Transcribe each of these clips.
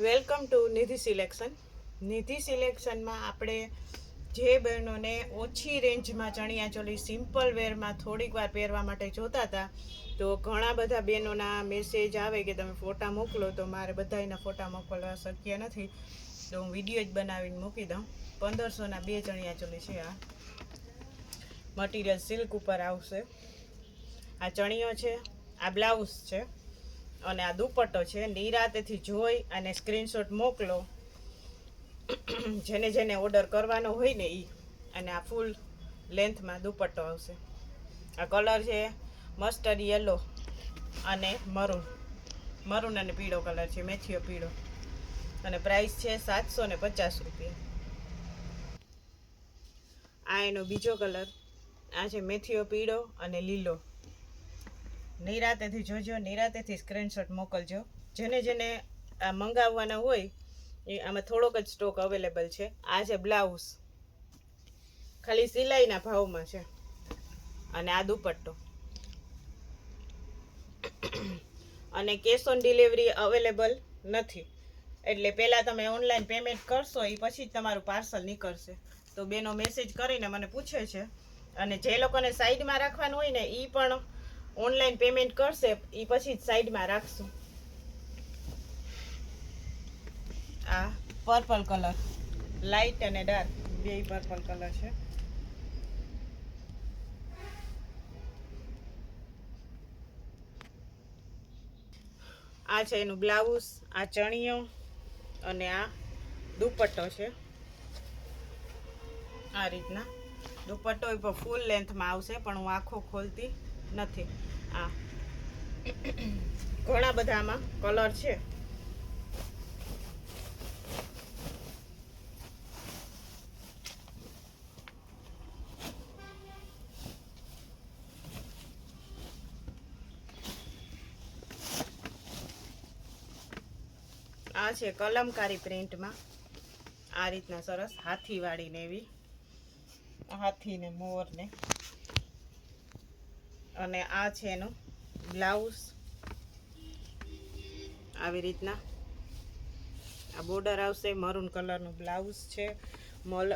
Welcome to Nidhi selection. Nidhi સિલેક્શનમાં આપણે જે બહેનોને ઓછી રેન્જમાં ચણિયા ચોલી સિમ્પલ વેરમાં થોડીક વાર પહેરવા માટે જોતા હતા, તો ઘણા બધા બહેનોના મેસેજ આવે કે તમે ફોટા મોકલો, તો મારે બધાયના ફોટા મોકલવા શક્ય નથી. તો હું વીડિયો જ બનાવીને મૂકી દઉં. પંદરસોના બે ચણિયાચોલી છે આ. મટીરિયલ સિલ્ક ઉપર આવશે. આ ચણિયો છે, આ બ્લાઉઝ છે. અને આ દુપટ્ટો છે, નિરાતેથી જોઈ અને સ્ક્રીનશોટ મોકલો. જેને જેને ઓર્ડર કરવાનો હોય ને એ અને આ ફૂલ લેન્થમાં દુપટ્ટો આવશે. આ કલર છે મસ્ટર્ડ યલો અને મરૂન મરૂન અને પીળો કલર છે મેથીઓ પીળો. અને પ્રાઇસ છે સાતસો ને પચાસ રૂપિયા. આ એનો બીજો કલર આ છે મેથીઓ પીળો અને લીલો. નિરાતેથી જોજો, નિરાતેથી સ્ક્રીનશોટ મોકલજો. જેને જેને આ મંગાવવાના હોય, એ આમાં થોડોક જ સ્ટોક અવેલેબલ છે. આ છે બ્લાઉઝ. ખાલી સિલાઈના ભાવમાં છે. અને આ દુપટ્ટો. અને કેશ ઓન ડિલિવરી અવેલેબલ નથી. એટલે પહેલાં તમે ઓનલાઈન પેમેન્ટ કરશો એ પછી જ તમારું પાર્સલ નીકળશે. તો બેનો મેસેજ કરીને મને પૂછે છે. અને જે લોકોને સાઈડમાં રાખવાનું હોય ને એ પણ ઓનલાઈન પેમેન્ટ કરશે એ પછી સાઈડમાં રાખશું. આ પર્પલ કલર લાઇટ અને ડાર્ક બે પર્પલ કલર છે. આ છે એનું બ્લાઉઝ આ ચણિયો અને આ દુપટ્ટો છે. આ રીતના. દુપટ્ટો એ ફૂલ લેન્થમાં આવશે, પણ હું આખો ખોલતી નથી. આ. ઘણા બધા આમાં કલર છે. આ છે કલમકારી પ્રિન્ટમાં. આ રીતના સરસ હાથીવાળીને એવી. હાથીને મોરને. અને આ છે એનું બ્લાઉઝ. આવી રીતના. આ બોર્ડર આવશે, મરૂન કલરનું બ્લાઉઝ છે.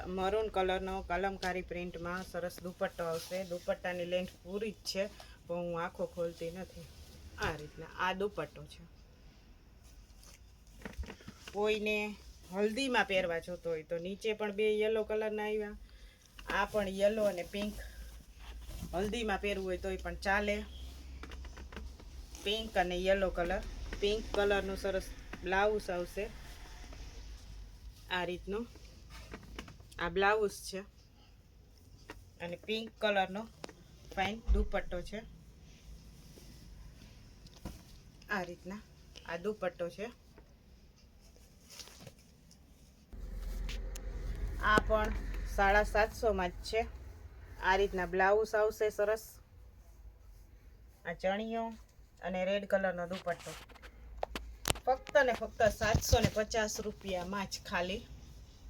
મરૂન કલરનો કલમકારી પ્રિન્ટમાં સરસ દુપટ્ટો આવશે. દુપટ્ટાની લેન્થ પૂરી જ છે, પણ હું આંખો ખોલતી નથી. આ રીતના, આ દુપટ્ટો છે. કોઈને હલ્દીમાં પહેરવા જોતો હોય તો નીચે પણ બે યલો કલરના આવ્યા. આ પણ યલો અને પિંક હલ્દીમાં પહેરવું હોય તોય પણ ચાલે. પિંક અને યલો કલર પિંક કલરનું સરસ બ્લાઉઝ આવશે. આ રીતનું. આ બ્લાઉઝ છે. અને પિંક કલરનો ફાઇન દુપટ્ટો છે. આ રીતના. આ દુપટ્ટો છે. આ પણ સાડા સાતસોમાં જ છે. આ રીતના બ્લાઉઝ આવશે સરસ. આ ચણિયો અને રેડ કલરનો દુપટ્ટો. ફક્ત ને ફક્ત સાતસો ને પચાસ રૂપિયામાં જ ખાલી.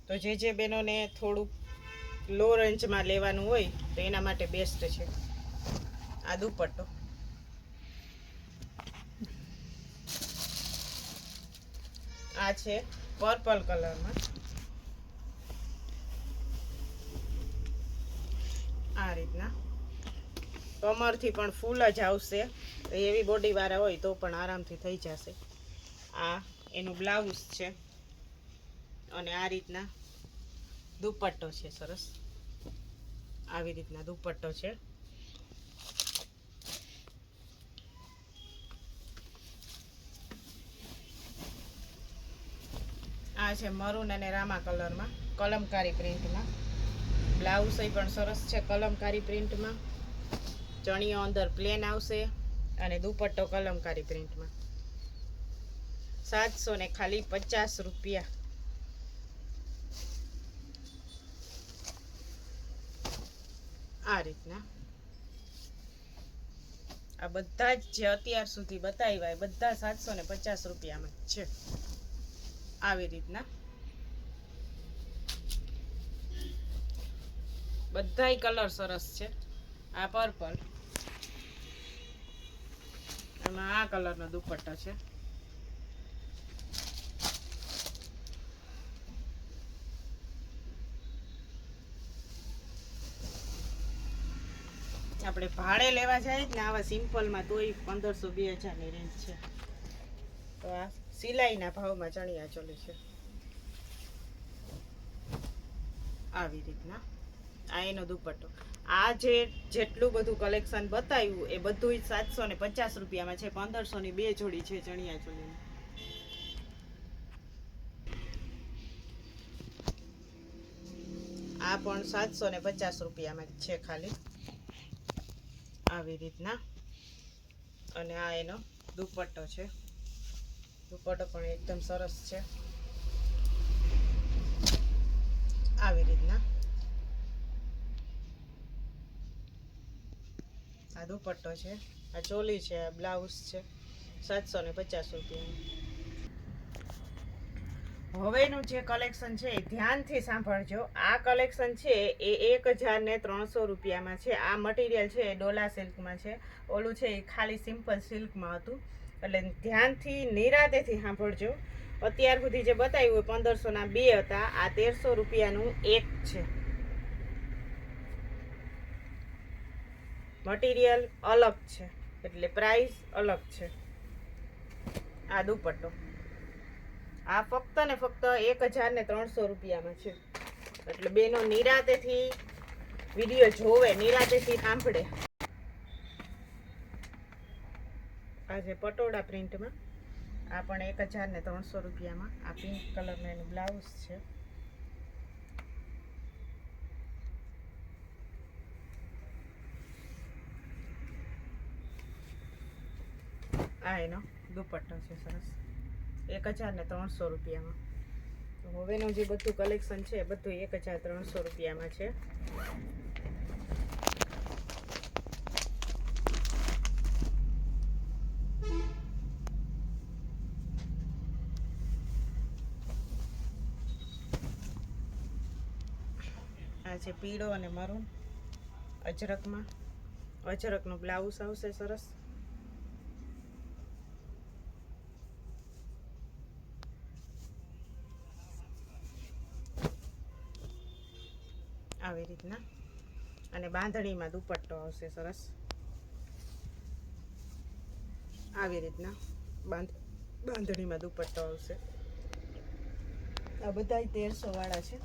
તો જે જે બહેનોને થોડુંક લો રેન્જમાં લેવાનું હોય, તો એના માટે બેસ્ટ છે. આ દુપટ્ટો. આ છે પર્પલ કલરમાં. આ રીતના. કમરથી પણ ફૂલ જ આવશે. એવી બોડીવાળા હોય તો પણ આરામથી થઈ જશે. આ એનું બ્લાઉઝ છે. અને આ રીતના દુપટ્ટો છે, સરસ. આવી રીતના દુપટ્ટો છે. આ છે મરૂન અને રામા કલરમાં કલમકારી પ્રિન્ટમાં બ્લાઉઝ પણ સરસ છે કલમકારી પ્રિન્ટમાં. ચણિયો અંદર પ્લેન આવશે અને દુપટ્ટો કલમકારી પ્રિન્ટમાં. સાતસો ને ખાલી પચાસ રૂપિયા. આ રીતના. આ બધા જ જે અત્યાર સુધી બતાવ્યા બધા સાતસો ને પચાસ રૂપિયામાં છે. આવી રીતના. બધાય કલર સરસ છે. આ પર્પલ અને આ કલરનો દુપટ્ટા છે. આપણે ભાડે લેવા જાય ને આવા સિમ્પલમાં તોય પંદરસો બે હજારની રેન્જ છે. તો આ સિલાઈના ભાવમાં ચણિયા ચોલી છે. આવી રીતના. આ એનો દુપટ્ટો. આ જે જેટલું બધું કલેક્શન બતાવ્યું, એ બધું સાતસો ને પચાસ રૂપિયામાં છે. પંદરસો ની બે જોડી છે ચણિયા ચોલીની. આ પણ સાતસો ને પચાસ રૂપિયામાં છે ખાલી. આવી રીતના. અને આ એનો દુપટ્ટો છે. દુપટ્ટો પણ એકદમ સરસ છે. આવી રીતના. આ દુપટ્ટો છે, આ ચોલી છે, આ બ્લાઉઝ છે, સાતસો ને પચાસ રૂપિયાનું. હવેનું જે કલેક્શન છે એ ધ્યાનથી સાંભળજો. આ કલેક્શન છે એ એક હજાર ને ત્રણસો રૂપિયામાં છે. આ મટીરિયલ છે એ ડોલા સિલ્કમાં છે. ઓલું છે એ ખાલી સિમ્પલ સિલ્કમાં હતું. એટલે ધ્યાનથી, નિરાતેથી સાંભળજો. અત્યાર સુધી જે બતાવ્યું હોય પંદરસોના બે હતા. આ તેરસો રૂપિયાનું એક છે. મટીરિયલ અલગ છે, એટલે પ્રાઇસ અલગ છે. આ દુપટ્ટો. આ ફક્ત ને ફક્ત એક હજાર ને ત્રણસો રૂપિયામાં છે. એટલે બેનો નિરાતેથી વીડિયો જોવે, નિરાતેથી સાંભળે. આજે પટોળા પ્રિન્ટમાં આ પણ એક હજાર ને ત્રણસો રૂપિયામાં. આ પિંક કલરનું એનું બ્લાઉઝ છે. આ એનો? દુપટ્ટો છે સરસ. એક હજાર ને ત્રણસો રૂપિયામાં. હવેનું જે બધું કલેક્શન છે બધું એક હજાર ત્રણસો રૂપિયામાં છે. આ છે પીળો અને મરૂન. અજરકમાં. અજરકનું બ્લાઉઝ આવશે સરસ. આવી રીતના. અને બાંધણીમાં દુપટ્ટો આવશે સરસ. આવી રીતના બાંધ, બાંધણીમાં દુપટ્ટો આવશે. આ બધા તેરસો વાળા છે.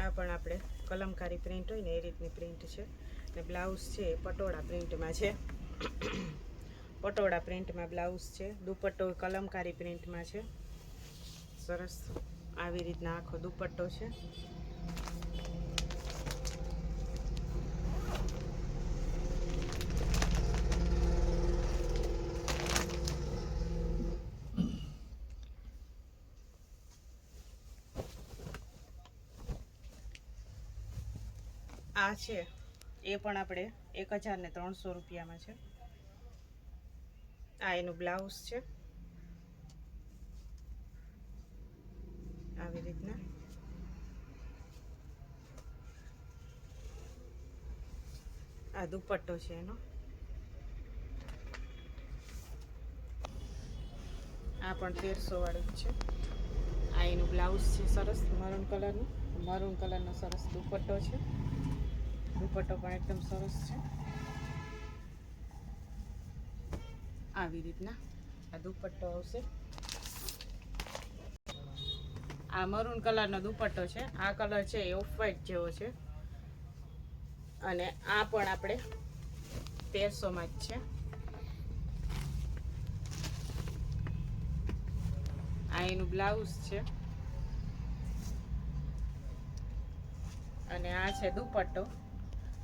આ પણ આપણે કલમકારી પ્રિન્ટ હોય ને એ રીતની પ્રિન્ટ છે. ને બ્લાઉઝ છે, એ પટોળા પ્રિન્ટમાં છે. પટોળા પ્રિન્ટમાં બ્લાઉઝ છે, દુપટ્ટો કલમકારી પ્રિન્ટમાં છે. સરસ. આવી રીતના આખો દુપટ્ટો છે. આ છે. એ પણ આપણે એક હજાર ને ત્રણસો રૂપિયામાં છે. આ એનું બ્લાઉઝ છે. આવી રીતના. આ દુપટ્ટો છે એનો. આ પણ તેરસો વાળું છે. આ એનું બ્લાઉઝ છે સરસ મરૂન કલરનું. મરૂન કલરનો સરસ દુપટ્ટો છે. દુપટ્ટો પણ એકદમ સરસ છે. આવી રીતના આ દુપટ્ટો આવશે. આ મરૂન કલરનો દુપટ્ટો છે. આ કલર છે એ ઓફ વ્હાઈટ જેવો છે. અને આ પણ આપણે તેરસોમાં જ છે. આ એનું બ્લાઉઝ છે. અને આ છે દુપટ્ટો.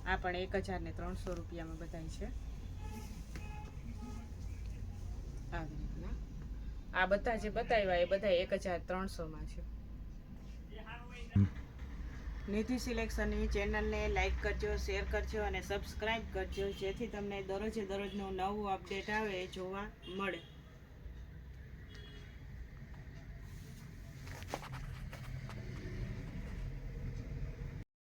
આ પણ એક હજાર ને ત્રણસો રૂપિયામાં બધાય છે. આવી રીતના. આ બધા જે બતાવ્યા એ બધા એક હજાર ત્રણસોમાં છે. નિધિ સિલેક્શનની ચેનલને લાઈક કરજો, શેર કરજો અને સબસ્ક્રાઈબ કરજો, જેથી તમને દરરોજે દરરોજનું નવું અપડેટ આવે, જોવા મળે.